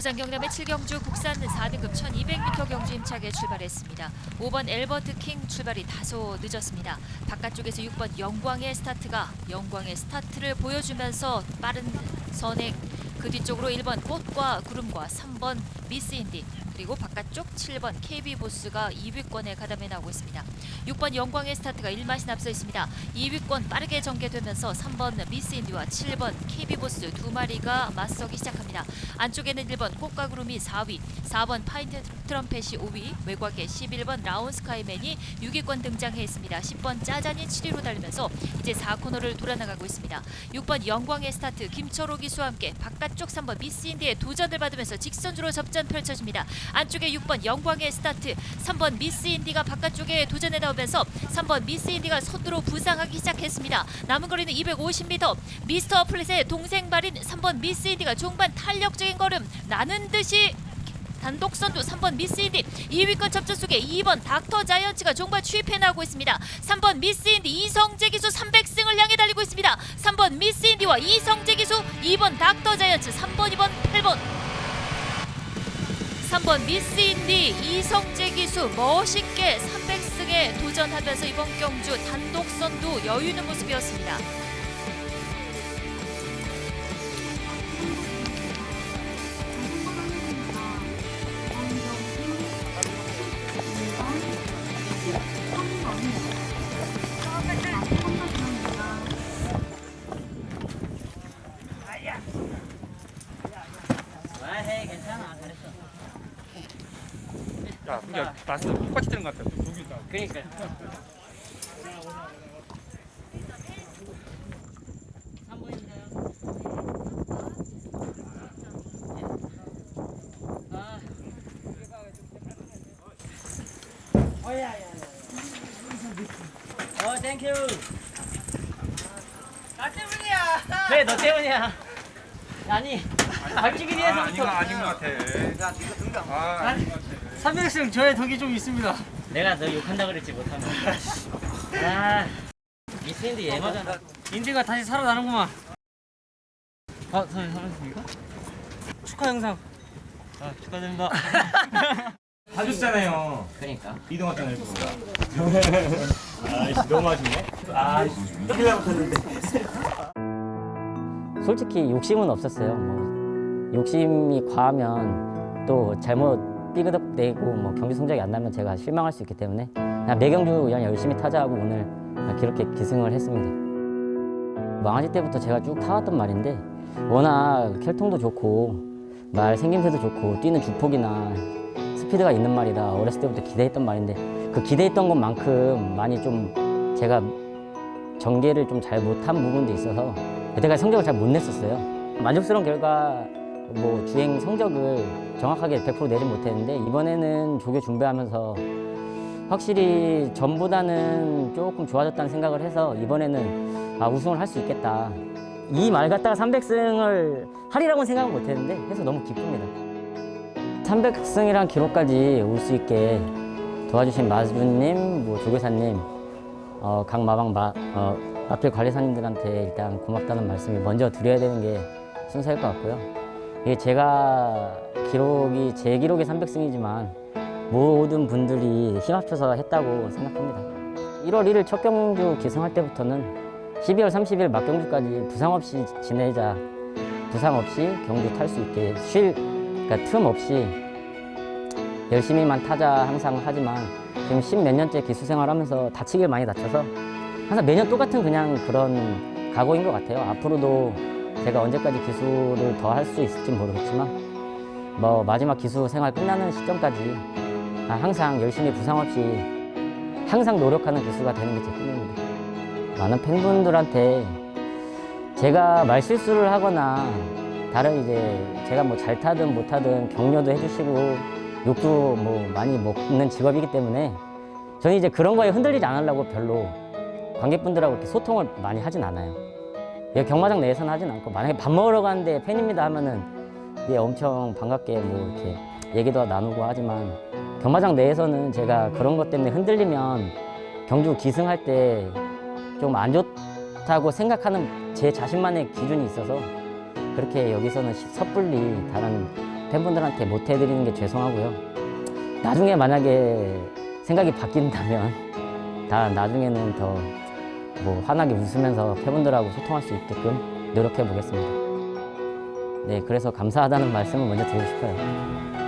부산 경남의 7경주 국산 4등급 1200m 경주 힘차게 출발했습니다. 5번 엘버트 킹 출발이 다소 늦었습니다. 바깥쪽에서 6번 영광의 스타트가 영광의 스타트를 보여주면서 빠른 선행 그 뒤쪽으로 1번 꽃과 구름과 3번 미스 인디 그리고 바깥쪽 7번 KB 보스가 2위권에 가담해 나오고 있습니다. 6번 영광의 스타트가 1마신 앞서 있습니다. 2위권 빠르게 전개되면서 3번 미스 인디와 7번 KB 보스 두 마리가 맞서기 시작합니다. 안쪽에는 1번 꽃과 구름이 4위, 4번 파인트 트럼펫이 5위, 외곽에 11번 라온 스카이맨이 6위권 등장해 있습니다. 10번 짜잔이 7위로 달리면서 이제 4코너를 돌아나가고 있습니다. 6번 영광의 스타트 김철호 기수와 함께 바깥쪽 3번 미스 인디의 도전을 받으면서 직선주로 접전 펼쳐집니다. 안쪽에 6번 영광의 스타트, 3번 미스 인디가 바깥쪽에 도전에 나오면서 3번 미스 인디가 선두로 부상하기 시작했습니다. 남은 거리는 250m. 미스터 플랫의 동생 발인 3번 미스 인디가 종반 탄력적인 걸음 나는 듯이 단독 선두 3번 미스 인디 2위권 접전 속에 2번 닥터 자이언츠가 종반 추입해 나오고 있습니다. 3번 미스 인디 이성재 기수 300승을 향해 달리고 있습니다. 3번 미스 인디와 이성재 기수 2번 닥터 자이언츠 3번 2번 8번 3번 미스 인디 이성재 기수 멋있게 300승에 도전하면서 이번 경주 단독 선두 여유 있는 모습이었습니다. 야, 그러니까 마스 똑같이 되는 것 같아. 독이 다. 그러니까 어, 땡큐. 나 때문이야. 그래, 너 때문이야. 아니, 아, 위해서부터. 아닌 것 같아. 아, 아닌 것 같아. 300승 저의 덕이 좀 있습니다. 내가 너 욕한다 그랬지 못하면. 아, 미스인드 예마잖아. 인디가 다시 살아나는구만. 아, 선생님 살았습니까? 축하 영상. 아, 축하드립니다. 사줬잖아요. 그러니까. 이동 왔잖아요, 그거가. 아이씨, 너무 아쉽네. 아이씨, 큰일 나못했는데. 솔직히 욕심은 없었어요. 뭐 욕심이 과하면 또 잘못 삐그덕대고 뭐 경기 성적이 안 나면 제가 실망할 수 있기 때문에 그냥 매 경주 그냥 열심히 타자 하고 오늘 그렇게 기승을 했습니다. 망아지 때부터 제가 쭉 타왔던 말인데 워낙 혈통도 좋고 말 생김새도 좋고 뛰는 주폭이나 스피드가 있는 말이라 어렸을 때부터 기대했던 말인데 그 기대했던 것만큼 많이 좀 제가 전개를 좀 잘 못한 부분도 있어서 여태까지 성적을 잘 못 냈었어요. 만족스러운 결과 뭐 주행 성적을 정확하게 100% 내지 못했는데 이번에는 조교 준비하면서 확실히 전보다는 조금 좋아졌다는 생각을 해서 이번에는 아, 우승을 할 수 있겠다. 이 말 갖다가 300승을 하리라고는 생각은 못했는데 해서 너무 기쁩니다. 300승이란 기록까지 올 수 있게 도와주신 마주님, 뭐 조교사님, 어, 각 마방 마, 어, 마필 관리사님들한테 일단 고맙다는 말씀이 먼저 드려야 되는 게 순서일 것 같고요. 이게 제가 기록이 제 기록이 300승이지만 모든 분들이 힘 합쳐서 했다고 생각합니다. 1월 1일 첫 경주 기승할 때부터는 12월 30일 막경주까지 부상 없이 지내자 부상 없이 경주 탈 수 있게 쉴 그러니까 틈 없이 열심히만 타자 항상 하지만 지금 십 몇 년째 기수 생활하면서 다치길 많이 다쳐서 항상 매년 똑같은 그냥 그런 각오인 것 같아요. 앞으로도 제가 언제까지 기수를 더 할 수 있을지 모르겠지만 뭐 마지막 기수 생활 끝나는 시점까지 아, 항상 열심히 부상 없이 항상 노력하는 기수가 되는 게 제 꿈입니다. 많은 팬분들한테 제가 말 실수를 하거나 다른 이제 제가 뭐 잘 타든 못 타든 격려도 해주시고 욕도 뭐 많이 먹는 직업이기 때문에 저는 이제 그런 거에 흔들리지 않으려고 별로 관객분들하고 이렇게 소통을 많이 하진 않아요. 예, 경마장 내에서는 하진 않고 만약에 밥 먹으러 가는데 팬입니다 하면은 예, 엄청 반갑게 뭐 이렇게 얘기도 나누고 하지만 경마장 내에서는 제가 그런 것 때문에 흔들리면 경주 기승할 때 좀 안 좋다고 생각하는 제 자신만의 기준이 있어서 그렇게 여기서는 시- 섣불리 다른 팬분들한테 못 해드리는 게 죄송하고요. 나중에 만약에 생각이 바뀐다면 다 나중에는 더 뭐 환하게 웃으면서 팬분들하고 소통할 수 있게끔 노력해 보겠습니다. 네, 그래서 감사하다는 말씀을 먼저 드리고 싶어요.